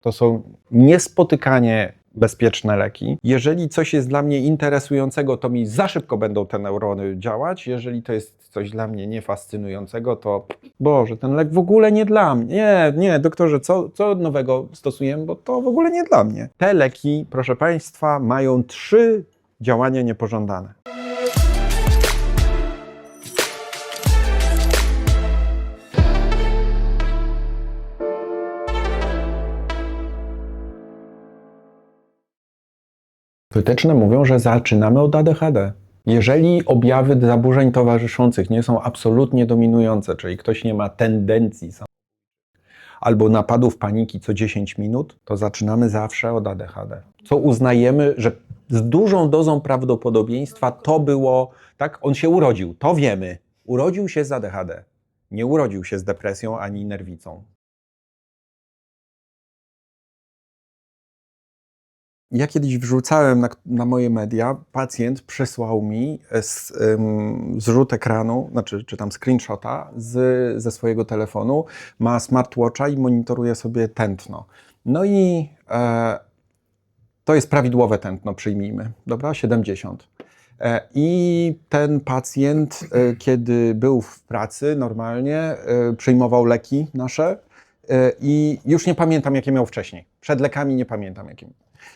To są niespotykanie bezpieczne leki. Jeżeli coś jest dla mnie interesującego, to mi za szybko będą te neurony działać. Jeżeli to jest coś dla mnie niefascynującego, to Boże, ten lek w ogóle nie dla mnie. Nie, nie, doktorze, co, co nowego stosujemy, bo to w ogóle nie dla mnie. Te leki, proszę Państwa, mają trzy działania niepożądane. Wytyczne mówią, że zaczynamy od ADHD. Jeżeli objawy zaburzeń towarzyszących nie są absolutnie dominujące, czyli ktoś nie ma tendencji albo napadów paniki co 10 minut, to zaczynamy zawsze od ADHD. Co uznajemy, że z dużą dozą prawdopodobieństwa to było, tak, on się urodził, to wiemy. Urodził się z ADHD. Nie urodził się z depresją ani nerwicą. Ja kiedyś wrzucałem na, na moje media, pacjent przysłał mi z, ym, zrzut ekranu, znaczy czy tam screenshota z, ze swojego telefonu, ma smartwatcha i monitoruje sobie tętno. No i e, to jest prawidłowe tętno, przyjmijmy, dobra, 70. E, I ten pacjent, e, kiedy był w pracy normalnie, e, przyjmował leki nasze e, i już nie pamiętam, jakie miał wcześniej. Przed lekami nie pamiętam, jakie.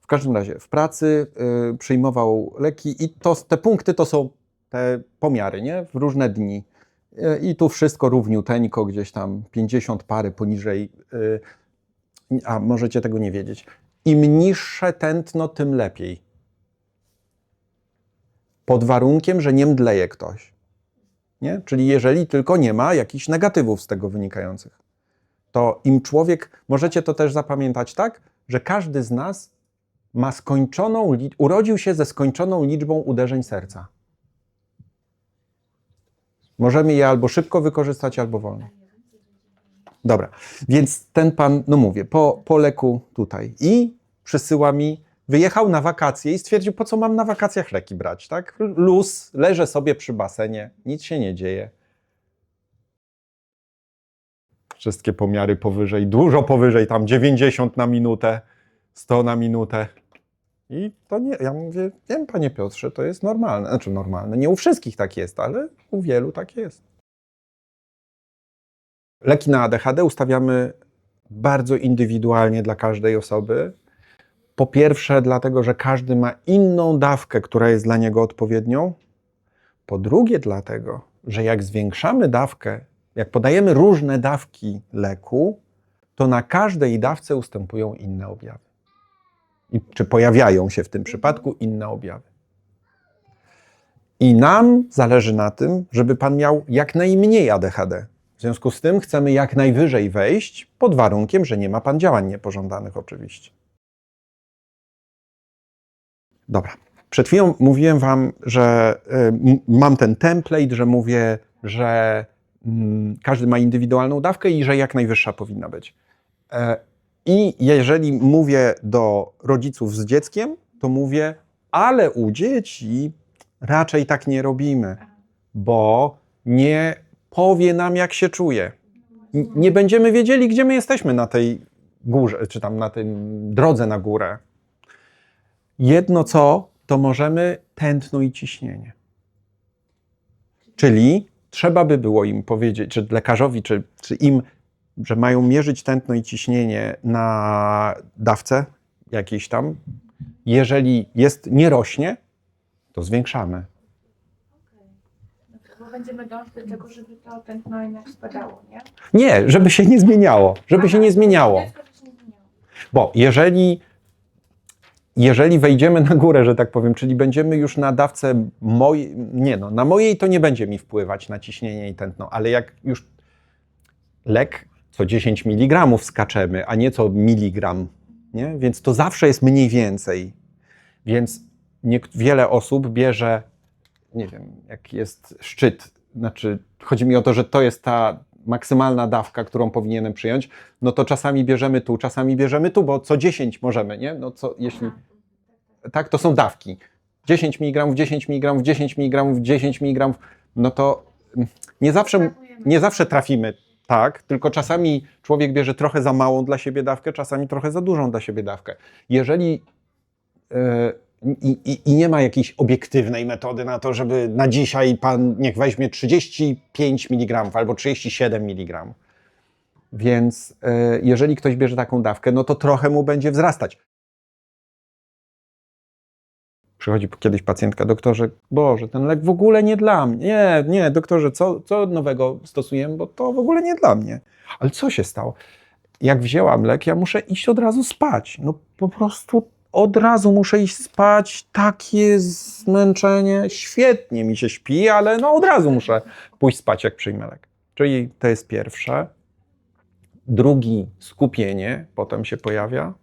W każdym razie w pracy y, przyjmował leki i to, te punkty to są te pomiary, nie? W różne dni. Y, I tu wszystko równiuteńko, gdzieś tam 50 pary poniżej. Y, a możecie tego nie wiedzieć. Im niższe tętno, tym lepiej. Pod warunkiem, że nie mdleje ktoś. Nie? Czyli jeżeli tylko nie ma jakichś negatywów z tego wynikających. To im człowiek, możecie to też zapamiętać tak, że każdy z nas ma skończoną, urodził się ze skończoną liczbą uderzeń serca. Możemy je albo szybko wykorzystać, albo wolno. Dobra, więc ten pan, no mówię, po, po leku tutaj i przysyła mi, wyjechał na wakacje i stwierdził, po co mam na wakacjach leki brać, tak? Luz, leżę sobie przy basenie, nic się nie dzieje. Wszystkie pomiary powyżej, dużo powyżej, tam 90 na minutę, 100 na minutę. I to nie, ja mówię, wiem panie Piotrze, to jest normalne. Znaczy normalne, nie u wszystkich tak jest, ale u wielu tak jest. Leki na ADHD ustawiamy bardzo indywidualnie dla każdej osoby. Po pierwsze, dlatego, że każdy ma inną dawkę, która jest dla niego odpowiednią. Po drugie, dlatego, że jak zwiększamy dawkę, jak podajemy różne dawki leku, to na każdej dawce ustępują inne objawy. I, czy pojawiają się w tym przypadku inne objawy. I nam zależy na tym, żeby pan miał jak najmniej ADHD. W związku z tym chcemy jak najwyżej wejść, pod warunkiem, że nie ma pan działań niepożądanych, oczywiście. Dobra. Przed chwilą mówiłem wam, że y, mam ten template, że mówię, że mm, każdy ma indywidualną dawkę i że jak najwyższa powinna być. E, I jeżeli mówię do rodziców z dzieckiem, to mówię, ale u dzieci raczej tak nie robimy, bo nie powie nam, jak się czuje. Nie będziemy wiedzieli, gdzie my jesteśmy na tej górze, czy tam na tym drodze na górę. Jedno co, to możemy tętno i ciśnienie. Czyli trzeba by było im powiedzieć, czy lekarzowi, czy, czy im, że mają mierzyć tętno i ciśnienie na dawce jakiejś tam. Jeżeli jest, nie rośnie, to zwiększamy. Bo będziemy dążyć do tego, żeby to tętno jednak spadało, nie? Nie, żeby się nie zmieniało, żeby się nie zmieniało. Dziecko, się nie zmieniało. Bo jeżeli, jeżeli wejdziemy na górę, że tak powiem, czyli będziemy już na dawce mojej, nie no, na mojej to nie będzie mi wpływać na ciśnienie i tętno, ale jak już lek co 10 mg skaczemy, a nie co miligram, nie? więc to zawsze jest mniej więcej. Więc niek- wiele osób bierze, nie wiem, jak jest szczyt, znaczy chodzi mi o to, że to jest ta maksymalna dawka, którą powinienem przyjąć, no to czasami bierzemy tu, czasami bierzemy tu, bo co 10 możemy, nie? No co, jeśli, tak, to są dawki. 10 mg, 10 mg, 10 mg, 10 mg, no to nie zawsze, nie zawsze trafimy tak, tylko czasami człowiek bierze trochę za małą dla siebie dawkę, czasami trochę za dużą dla siebie dawkę. Jeżeli e, i, i, i nie ma jakiejś obiektywnej metody na to, żeby na dzisiaj pan niech weźmie 35 mg albo 37 mg. Więc e, jeżeli ktoś bierze taką dawkę, no to trochę mu będzie wzrastać. Przychodzi kiedyś pacjentka, doktorze, Boże, ten lek w ogóle nie dla mnie. Nie, nie, doktorze, co, co nowego stosujemy, bo to w ogóle nie dla mnie. Ale co się stało? Jak wzięłam lek, ja muszę iść od razu spać. No po prostu od razu muszę iść spać. Takie zmęczenie. Świetnie mi się śpi, ale no od razu muszę pójść spać, jak przyjmę lek. Czyli to jest pierwsze. Drugi, skupienie, potem się pojawia.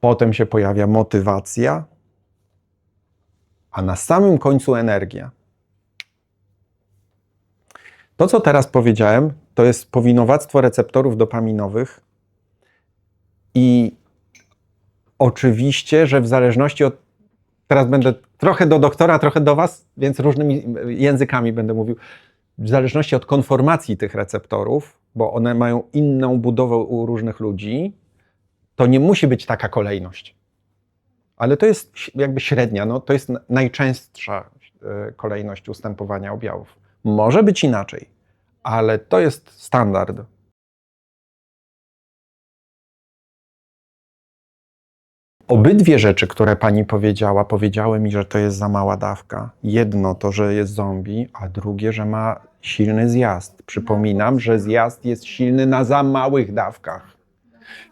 Potem się pojawia motywacja, a na samym końcu energia. To, co teraz powiedziałem, to jest powinowactwo receptorów dopaminowych i oczywiście, że w zależności od. Teraz będę trochę do doktora, trochę do Was, więc różnymi językami będę mówił. W zależności od konformacji tych receptorów, bo one mają inną budowę u różnych ludzi, to nie musi być taka kolejność. Ale to jest jakby średnia, no, to jest najczęstsza e, kolejność ustępowania objawów. Może być inaczej, ale to jest standard. Obydwie rzeczy, które pani powiedziała, powiedziały mi, że to jest za mała dawka. Jedno to, że jest zombie, a drugie, że ma silny zjazd. Przypominam, że zjazd jest silny na za małych dawkach.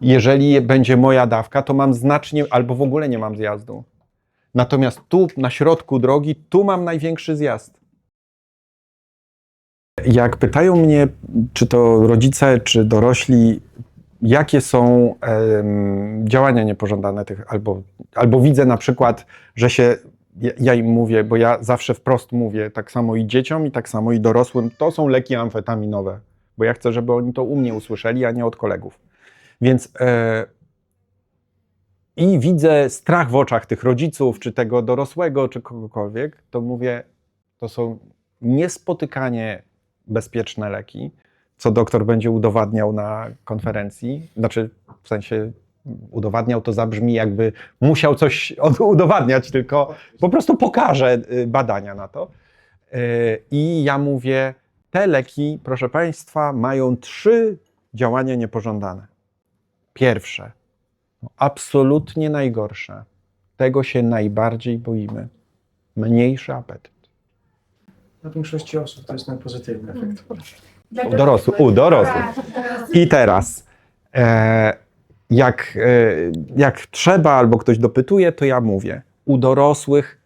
Jeżeli będzie moja dawka, to mam znacznie, albo w ogóle nie mam zjazdu. Natomiast tu, na środku drogi, tu mam największy zjazd. Jak pytają mnie, czy to rodzice, czy dorośli, jakie są em, działania niepożądane tych, albo, albo widzę na przykład, że się, ja im mówię, bo ja zawsze wprost mówię, tak samo i dzieciom, i tak samo i dorosłym, to są leki amfetaminowe, bo ja chcę, żeby oni to u mnie usłyszeli, a nie od kolegów. Więc e, i widzę strach w oczach tych rodziców, czy tego dorosłego, czy kogokolwiek, to mówię, to są niespotykanie bezpieczne leki, co doktor będzie udowadniał na konferencji. Znaczy, w sensie udowadniał to zabrzmi, jakby musiał coś udowadniać, tylko po prostu pokaże y, badania na to. Y, I ja mówię, te leki, proszę Państwa, mają trzy działania niepożądane. Pierwsze, no, absolutnie najgorsze, tego się najbardziej boimy. Mniejszy apetyt. Dla większości osób to jest ten pozytywny efekt. Dla U dorosłych, u dorosłych. I teraz, e, jak, e, jak trzeba albo ktoś dopytuje, to ja mówię. U dorosłych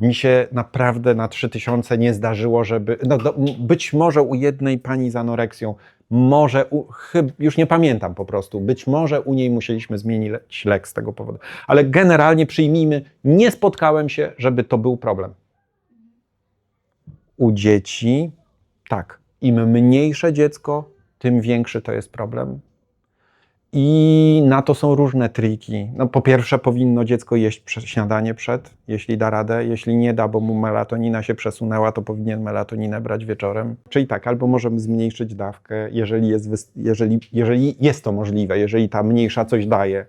mi się naprawdę na 3000 nie zdarzyło, żeby. No, do, być może u jednej pani z anoreksją, może, u, chyb, już nie pamiętam po prostu, być może u niej musieliśmy zmienić lek z tego powodu. Ale generalnie przyjmijmy, nie spotkałem się, żeby to był problem. U dzieci, tak, im mniejsze dziecko, tym większy to jest problem. I na to są różne triki. No, po pierwsze, powinno dziecko jeść śniadanie przed, jeśli da radę. Jeśli nie da, bo mu melatonina się przesunęła, to powinien melatoninę brać wieczorem. Czyli tak, albo możemy zmniejszyć dawkę, jeżeli jest, jeżeli, jeżeli jest to możliwe, jeżeli ta mniejsza coś daje.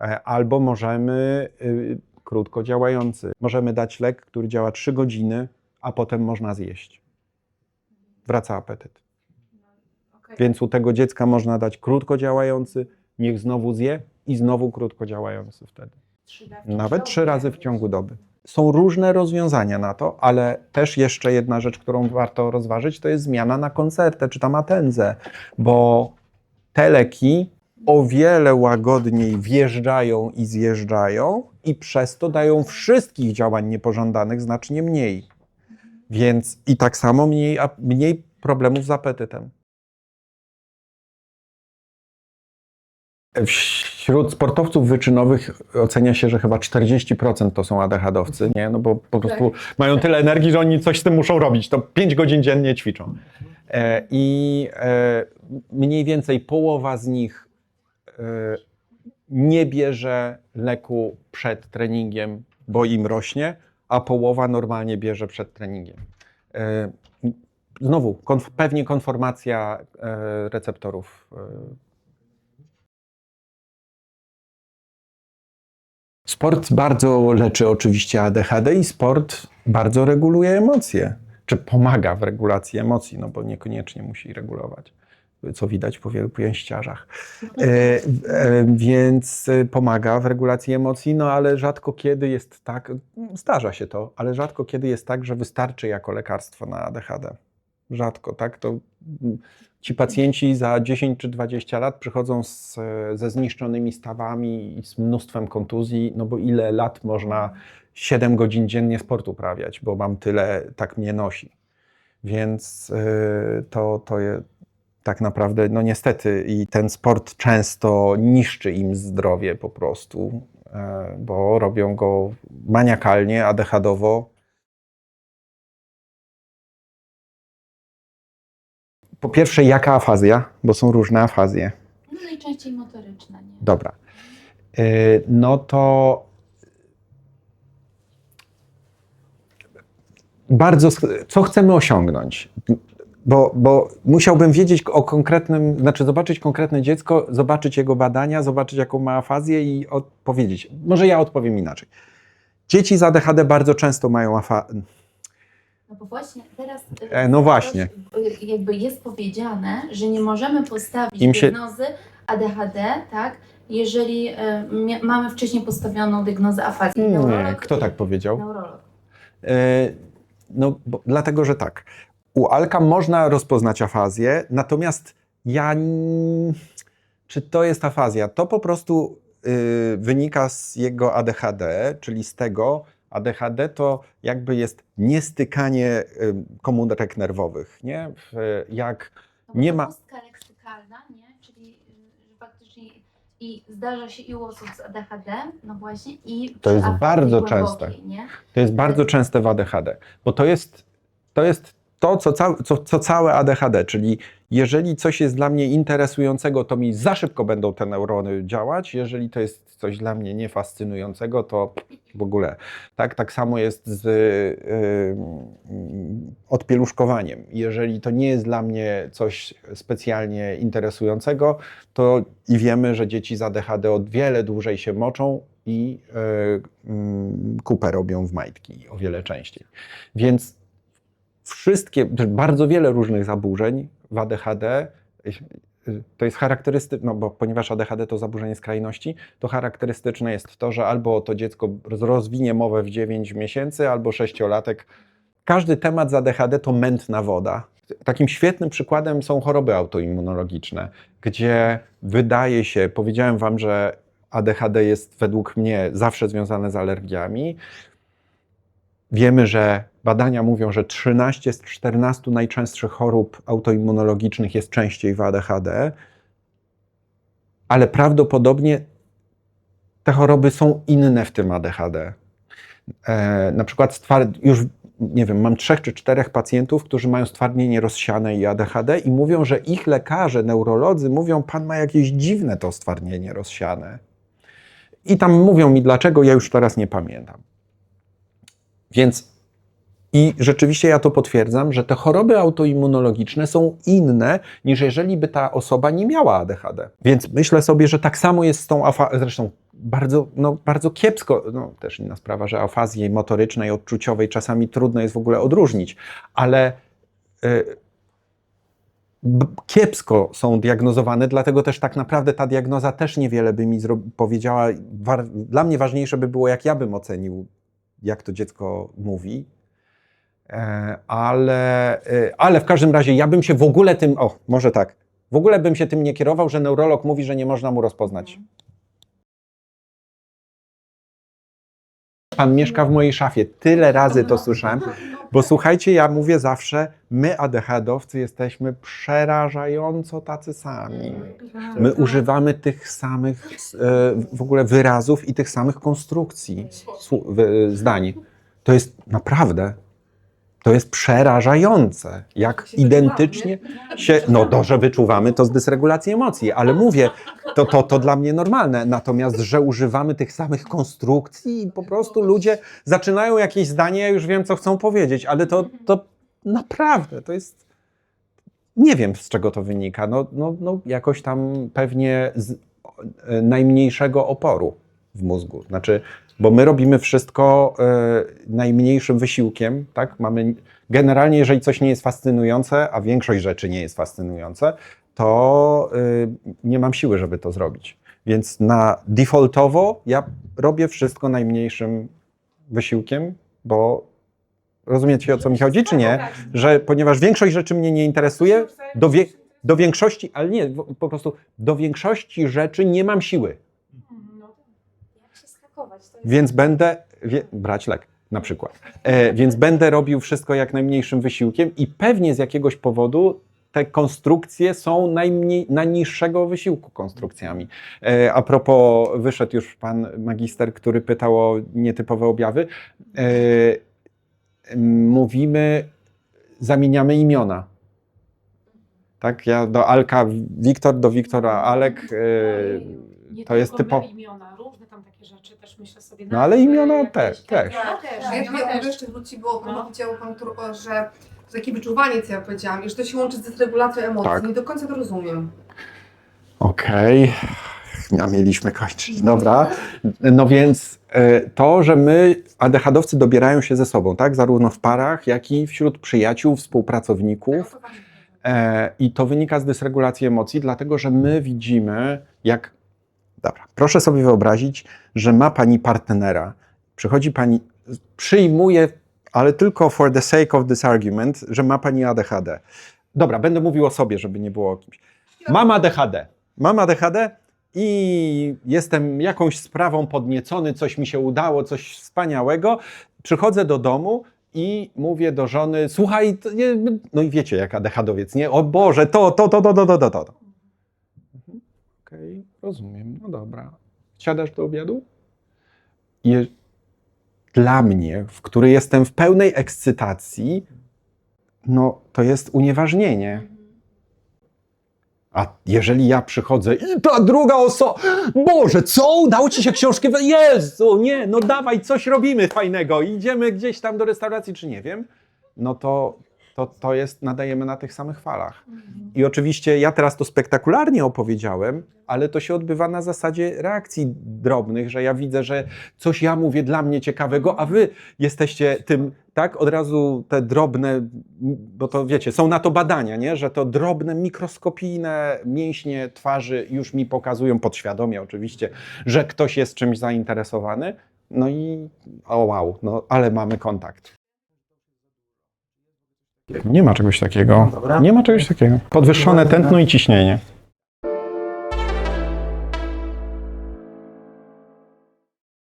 E, Albo możemy y, krótko działający. Możemy dać lek, który działa 3 godziny, a potem można zjeść. Wraca apetyt. Okej. Więc u tego dziecka można dać krótko działający, niech znowu zje i znowu krótko działający wtedy. Trzy Nawet trzy razy w ciągu doby. Są różne rozwiązania na to, ale też jeszcze jedna rzecz, którą warto rozważyć, to jest zmiana na koncertę czy tam atenzę, bo te leki o wiele łagodniej wjeżdżają i zjeżdżają i przez to dają wszystkich działań niepożądanych znacznie mniej. Więc i tak samo mniej, mniej problemów z apetytem. Wśród sportowców wyczynowych ocenia się, że chyba 40% to są ADHD-owcy, nie? No bo po prostu mają tyle energii, że oni coś z tym muszą robić. To 5 godzin dziennie ćwiczą. E, I e, mniej więcej połowa z nich e, nie bierze leku przed treningiem, bo im rośnie, a połowa normalnie bierze przed treningiem. Znowu konf- pewnie konformacja receptorów. Sport bardzo leczy oczywiście ADHD i sport bardzo reguluje emocje, czy pomaga w regulacji emocji, no bo niekoniecznie musi regulować, co widać po wielu pięściarzach. E, e, więc pomaga w regulacji emocji, no ale rzadko kiedy jest tak, zdarza się to, ale rzadko kiedy jest tak, że wystarczy jako lekarstwo na ADHD. Rzadko, tak? To ci pacjenci za 10 czy 20 lat przychodzą z, ze zniszczonymi stawami i z mnóstwem kontuzji, no bo ile lat można 7 godzin dziennie sport uprawiać, bo mam tyle, tak mnie nosi. Więc y, to, to je, tak naprawdę, no niestety, i ten sport często niszczy im zdrowie po prostu, e, bo robią go maniakalnie, ADHD-owo. Po pierwsze, jaka afazja? Bo są różne afazje. No najczęściej motoryczne, nie? Dobra. Y, No to bardzo, co chcemy osiągnąć? Bo, bo musiałbym wiedzieć o konkretnym, znaczy zobaczyć konkretne dziecko, zobaczyć jego badania, zobaczyć jaką ma afazję i odpowiedzieć. Może ja odpowiem inaczej. Dzieci z ADHD bardzo często mają afazję. No bo właśnie teraz y, E, no właśnie. y, jakby jest powiedziane, że nie możemy postawić Im się- diagnozy ADHD, tak? Jeżeli y, mamy wcześniej postawioną diagnozę afazji. Nie, Neurolog- kto tak powiedział? Neurolog. E, No, bo, dlatego, że tak. U Alka można rozpoznać afazję, natomiast ja. Czy to jest afazja? To po prostu y, wynika z jego ADHD, czyli z tego, ADHD to jakby jest niestykanie komórek nerwowych, nie? Jak No Nie ma- pustka leksykalna, nie? Czyli y, faktycznie i zdarza się i u osób z ADHD, no właśnie, i To jest bardzo częste. Nie? To jest bardzo częste w ADHD, bo to jest to, jest to co, cał, co, co całe ADHD, czyli jeżeli coś jest dla mnie interesującego, to mi za szybko będą te neurony działać, jeżeli to jest coś dla mnie niefascynującego, to w ogóle. Tak, tak samo jest z y, odpieluszkowaniem. Jeżeli to nie jest dla mnie coś specjalnie interesującego, to i wiemy, że dzieci z ADHD od wiele dłużej się moczą i y, mm, kupę robią w majtki o wiele częściej. Więc wszystkie, też bardzo wiele różnych zaburzeń w ADHD y, to jest charakterystyczne, no bo ponieważ ADHD to zaburzenie skrajności, to charakterystyczne jest to, że albo to dziecko roz- rozwinie mowę w 9 miesięcy, albo sześciolatek. Każdy temat z ADHD to mętna woda. Takim świetnym przykładem są choroby autoimmunologiczne, gdzie wydaje się, powiedziałem Wam, że ADHD jest według mnie zawsze związane z alergiami. Wiemy, że badania mówią, że 13 z 14 najczęstszych chorób autoimmunologicznych jest częściej w ADHD, ale prawdopodobnie te choroby są inne w tym ADHD. E, na przykład stward- już nie wiem, mam trzech czy czterech pacjentów, którzy mają stwardnienie rozsiane i ADHD i mówią, że ich lekarze, neurolodzy mówią, pan ma jakieś dziwne to stwardnienie rozsiane. I tam mówią mi dlaczego, ja już teraz nie pamiętam. Więc i rzeczywiście ja to potwierdzam, że te choroby autoimmunologiczne są inne niż jeżeli by ta osoba nie miała ADHD. Więc myślę sobie, że tak samo jest z tą afa- zresztą bardzo, no, bardzo kiepsko, no też inna sprawa, że afazji motorycznej, odczuciowej czasami trudno jest w ogóle odróżnić, ale y, kiepsko są diagnozowane, dlatego też tak naprawdę ta diagnoza też niewiele by mi powiedziała. Dla mnie ważniejsze by było, jak ja bym ocenił, jak to dziecko mówi. E, ale, e, ale w każdym razie ja bym się w ogóle tym, o, może tak, w ogóle bym się tym nie kierował, że neurolog mówi, że nie można mu rozpoznać. Pan mieszka w mojej szafie. Tyle razy to słyszałem. Bo słuchajcie, ja mówię zawsze, my ADHD-owcy jesteśmy przerażająco tacy sami. My używamy tych samych e, w ogóle wyrazów i tych samych konstrukcji wy- zdań. To jest naprawdę, to jest przerażające, jak identycznie się, no to, że wyczuwamy to z dysregulacji emocji, ale mówię, to, to, to dla mnie normalne, natomiast, że używamy tych samych konstrukcji i po prostu ludzie zaczynają jakieś zdanie, ja już wiem, co chcą powiedzieć, ale to, to naprawdę, to jest. Nie wiem, z czego to wynika. No, no, no jakoś tam pewnie z e, najmniejszego oporu w mózgu. Znaczy, bo my robimy wszystko e, najmniejszym wysiłkiem, tak? Mamy generalnie, jeżeli coś nie jest fascynujące, a większość rzeczy nie jest fascynujące, to e, nie mam siły, żeby to zrobić. Więc na defaultowo ja robię wszystko najmniejszym wysiłkiem, bo rozumiecie o co mi chodzi, czy nie? Że ponieważ większość rzeczy mnie nie interesuje, do, wie, do większości, ale nie, po prostu do większości rzeczy nie mam siły, Jak się skakować? To jest... więc będę wie, brać lek na przykład. E, więc będę robił wszystko jak najmniejszym wysiłkiem i pewnie z jakiegoś powodu te konstrukcje są najmniej, najniższego wysiłku konstrukcjami. E, a propos, wyszedł już pan magister, który pytał o nietypowe objawy. E, mówimy, zamieniamy imiona. Tak, ja do Alka Wiktor, do Wiktora Alek. E, to jest typo- imiona, różne tam takie rzeczy też myślę sobie. No ale imiona też, też. Ja też. Ja ja wiem, też. jeszcze wróci, bo pan No. powiedział pan, tu, o, że to takie wyczuwanie, co ja powiedziałam, i że to się łączy z dysregulacją emocji. Tak. Nie do końca to rozumiem. Okej, a mieliśmy kończyć, dobra. No więc e, to, że my, ADHD-owcy, dobierają się ze sobą, tak? Zarówno w parach, jak i wśród przyjaciół, współpracowników. E, I to wynika z dysregulacji emocji, dlatego że my widzimy, jak. Dobra, proszę sobie wyobrazić, że ma pani partnera. Przychodzi pani, przyjmuje, ale tylko for the sake of this argument, że ma pani ADHD. Dobra, będę mówił o sobie, żeby nie było o kimś. Mam ADHD. Mam ADHD i jestem jakąś sprawą podniecony, coś mi się udało, coś wspaniałego. Przychodzę do domu i mówię do żony, słuchaj, nie, no i wiecie, jak adechadowiec, nie? O Boże, to, to, to, to, to, to, to. to. Okej, okay, rozumiem, no dobra. Siadasz do obiadu? I dla mnie, w który jestem w pełnej ekscytacji, no to jest unieważnienie. A jeżeli ja przychodzę i ta druga osoba, Boże, co? Udało ci się książkę? Jezu, nie, no dawaj, coś robimy fajnego, idziemy gdzieś tam do restauracji, czy nie wiem, no to, to, to jest, nadajemy na tych samych falach. I oczywiście ja teraz to spektakularnie opowiedziałem, ale to się odbywa na zasadzie reakcji drobnych, że ja widzę, że coś ja mówię dla mnie ciekawego, a wy jesteście tym, tak, od razu te drobne, bo to wiecie, są na to badania, nie? że to drobne, mikroskopijne mięśnie twarzy już mi pokazują, podświadomie oczywiście, że ktoś jest czymś zainteresowany. No i o wow, no ale mamy kontakt. Nie ma czegoś takiego. Dobra. Nie ma czegoś takiego. Podwyższone tętno i ciśnienie.